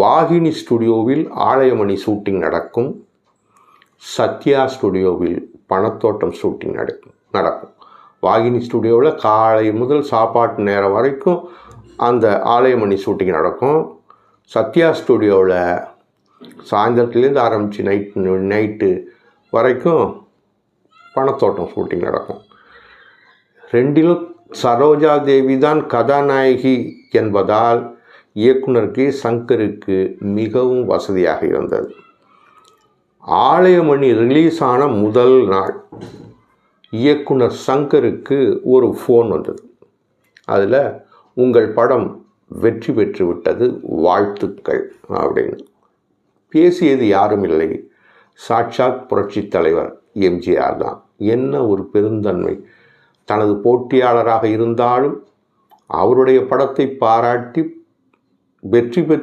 வாகினி ஸ்டுடியோவில் ஆலயமணி ஷூட்டிங் நடக்கும். சத்யா ஸ்டுடியோவில் பணத்தோட்டம் ஷூட்டிங் நடக்கும். நடக்கும். வாகினி ஸ்டுடியோவில் காலை முதல் சாப்பாட்டு நேரம் வரைக்கும் அந்த ஆலயமணி ஷூட்டிங் நடக்கும். சத்யா ஸ்டுடியோவில் சாயந்தரத்துலேருந்து ஆரம்பித்து நைட் நைட்டு வரைக்கும் பணத்தோட்டம் ஷூட்டிங் நடக்கும். ரெண்டிலும் சரோஜா தேவி தான் கதாநாயகி என்பதால் இயக்குனர் கே சங்கருக்கு மிகவும் வசதியாக இருந்தது. ஆலயமணி ரிலீஸ் ஆன முதல் நாள் இயக்குனர் சங்கருக்கு ஒரு ஃபோன் வந்தது. அதில் உங்கள் படம் வெற்றி பெற்று விட்டது வாழ்த்துக்கள் அப்படின்னு. பேசியது யாரும் இல்லை. சாட்சாத் புரட்சித் தலைவர் எம்ஜிஆர் தான். என்ன ஒரு பெருந்தன்மை. தனது போட்டியாளராக இருந்தாலும் அவருடைய படத்தை பாராட்டி வெற்றி பெற்று